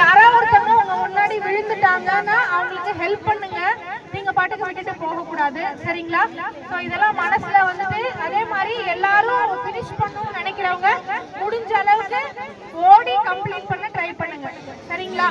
யாராவது ஒருத்தவங்க உங்க முன்னாடி விழுந்துட்டாங்கன்னா அவங்களுக்கு ஹெல்ப் பண்ணுங்க. நீங்க பாட்டுக்கு விட்டுட்டு போக கூடாது சரிங்களா? ஸோ இதெல்லாம் மனசுல வந்துட்டு அதே மாதிரி எல்லாரும் ஃபினிஷ் பண்ணணும்னு நினைக்கிறவங்க முடிஞ்ச அளவுக்கு ஓடி கம்ப்ளீட் பண்ண ட்ரை பண்ணுங்க. சரிங்களா?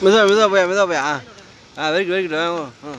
没事没事，不要没事不要啊！啊，没事没事，嗯嗯。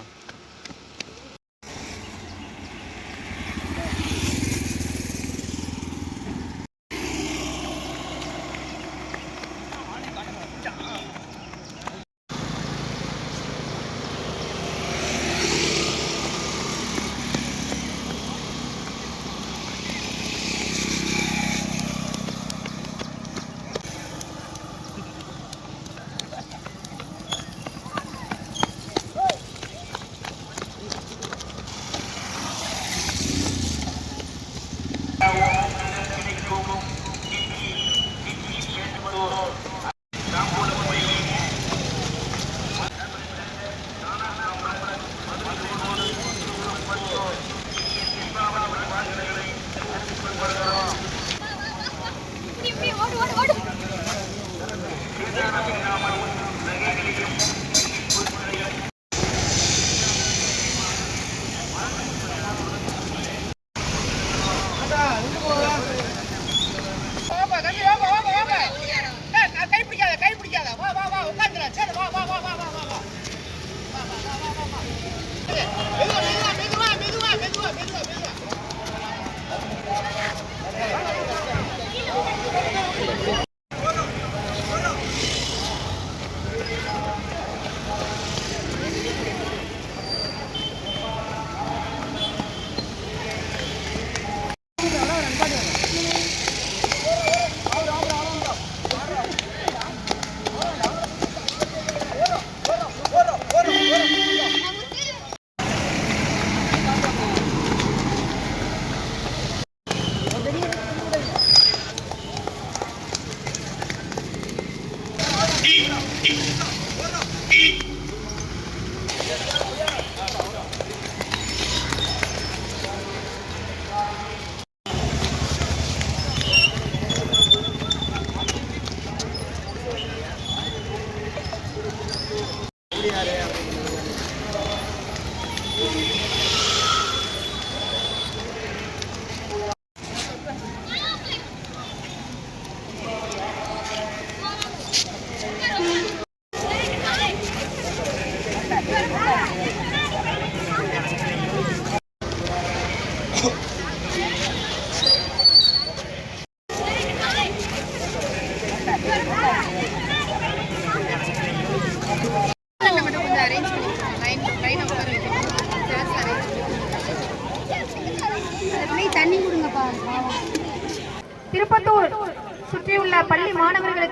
आ रहे हैं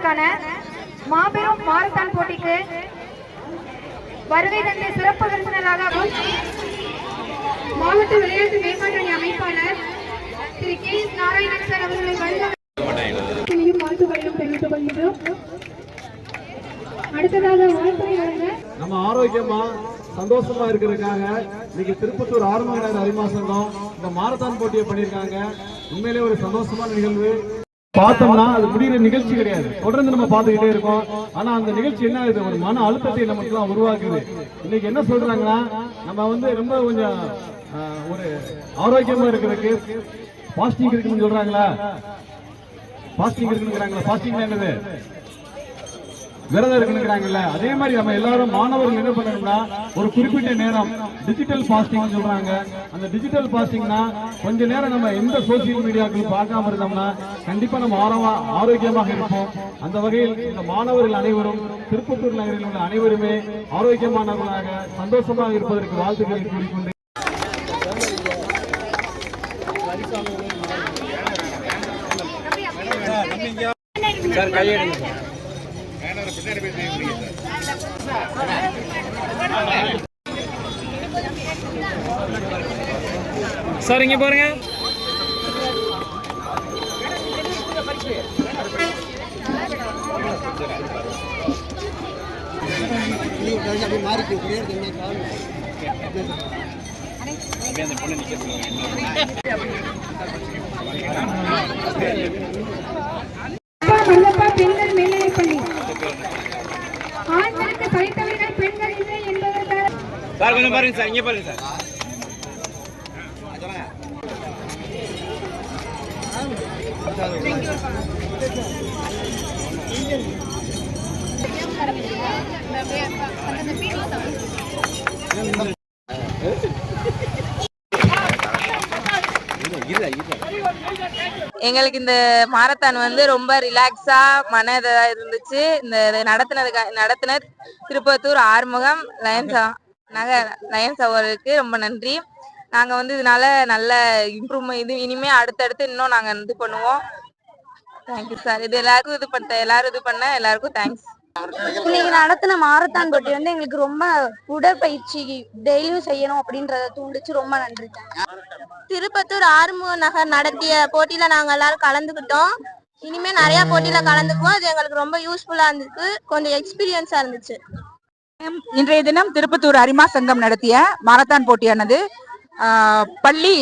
மாணவர்களுக்கான மாபெரும் மாரத்தான் போட்டிக்கு வருகை தந்த சிறப்பு விருந்தினராக மாவட்ட விளையாட்டு மேம்பாட்டு அமைப்பாளர் திரு கே நாராயணன் சார் அவர்களை வருக வாழ்த்துக்களையும் தெரிவித்துக் கொள்கிறோம் அடுத்ததாக வாழ்த்துறை வழங்க நம்ம ஆரோக்கியமா சந்தோஷமா இருக்கிறதுக்காக இன்னைக்கு திருப்பத்தூர் ஆரம்ப நிலைய அறிமா சங்கம் இந்த மாரத்தான் போட்டியை பண்ணியிருக்காங்க. உண்மையிலே ஒரு சந்தோஷமான நிகழ்வு. பார்த்தோம்னா அது முடிகிற நிகழ்ச்சி கிடையாது. தொடர்ந்து நம்ம பார்த்துக்கிட்டே இருக்கோம். ஆனா அந்த நிகழ்ச்சி என்ன ஆகுது? ஒரு மன அழுத்தத்தை நமக்குலாம் உருவாக்குது. இன்னைக்கு என்ன சொல்றாங்கன்னா நம்ம வந்து ரொம்ப கொஞ்சம் ஒரு ஆரோக்கியமா இருக்கிறதுக்கு பாசிட்டிவ் இருக்குன்னு சொல்றாங்களா? பாசிட்டிவ் இருக்குங்கிறாங்களா பாஸ்டிங் என்னது? விரதம் இருக்குங்கிறாங்கல்ல அதே மாதிரி நம்ம எல்லாரும் மாணவர்கள் என்ன பண்ணணும்னா ஒரு குறிப்பிட்ட நேரம் டிஜிட்டல் பாஸ்டிங் சொல்றாங்க. அந்த டிஜிட்டல் பாஸ்டிங்னா கொஞ்ச நேரம் நம்ம எந்த சோசியல் மீடியாக்களும் பார்க்காம இருந்தோம்னா கண்டிப்பா நம்ம ஆரவா ஆரோக்கியமாக இருப்போம். அந்த வகையில் இந்த மாணவர்கள் அனைவரும் திருப்பத்தூர் நகரில் உள்ள அனைவருமே ஆரோக்கியமானவர்களாக சந்தோஷமாக இருப்பதற்கு வாழ்த்துக்களை கூறிக்கொண்டு சார் கையெடுங்க சார் இங்க பாருங்க. மல்லப்பா சார் பாருங்க சார் இங்கே பாருங்க சார். எங்களுக்கு இந்த மாரத்தான் வந்து ரொம்ப ரிலாக்ஸா மன இதாக இருந்துச்சு. இந்த இதை நடத்தினதுக்கு நடத்தின திருப்பத்தூர் ஆறுமுகம் லயன்ஸா நகர் லயன்ஸ் அவருக்கு ரொம்ப நன்றி. நாங்க வந்து இதனால நல்ல இம்ப்ரூவ்மெண்ட் இது இனிமே அடுத்தடுத்து இன்னும் நாங்க இது பண்ணுவோம். தேங்க்யூ சார் இது எல்லாருக்கும் இது பண்ண எல்லாரும் இது பண்ண எல்லாருக்கும் தேங்க்ஸ் இன்னைக்கு நடத்தின மாரத்தான் போட்டி வந்து எங்களுக்கு ரொம்ப உடற்பயிற்சி டெய்லியும் செய்யணும் அப்படின்றத தூண்டுச்சு ரொம்ப நன்றி திருப்பத்தூர் ஆறுமுக நகர் நடத்திய போட்டியில நாங்க எல்லாரும் கலந்துக்கிட்டோம். இனிமே நிறைய போட்டியில கலந்துக்குவோம். அது எங்களுக்கு ரொம்ப யூஸ்ஃபுல்லா இருந்துச்சு. கொஞ்சம் எக்ஸ்பீரியன்ஸா இருந்துச்சு. இன்றைய தினம் திருப்பத்தூர் அரிமா சங்கம் நடத்திய மாரத்தான் போட்டியானது பள்ளி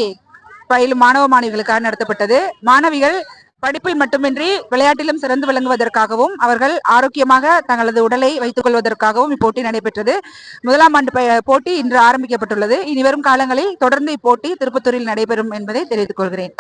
பயிலும் மாணவ மாணவிகளுக்காக நடத்தப்பட்டது. மாணவிகள் படிப்பில் மட்டுமின்றி விளையாட்டிலும் சிறந்து விளங்குவதற்காகவும் அவர்கள் ஆரோக்கியமாக தங்களது உடலை வைத்துக் கொள்வதற்காகவும் இப்போட்டி நடைபெற்றது. முதலாம் ஆண்டு போட்டி இன்று ஆரம்பிக்கப்பட்டுள்ளது. இனி வரும் காலங்களில் தொடர்ந்து இப்போட்டி திருப்பத்தூரில் நடைபெறும் என்பதை தெரிவித்துக் கொள்கிறேன்.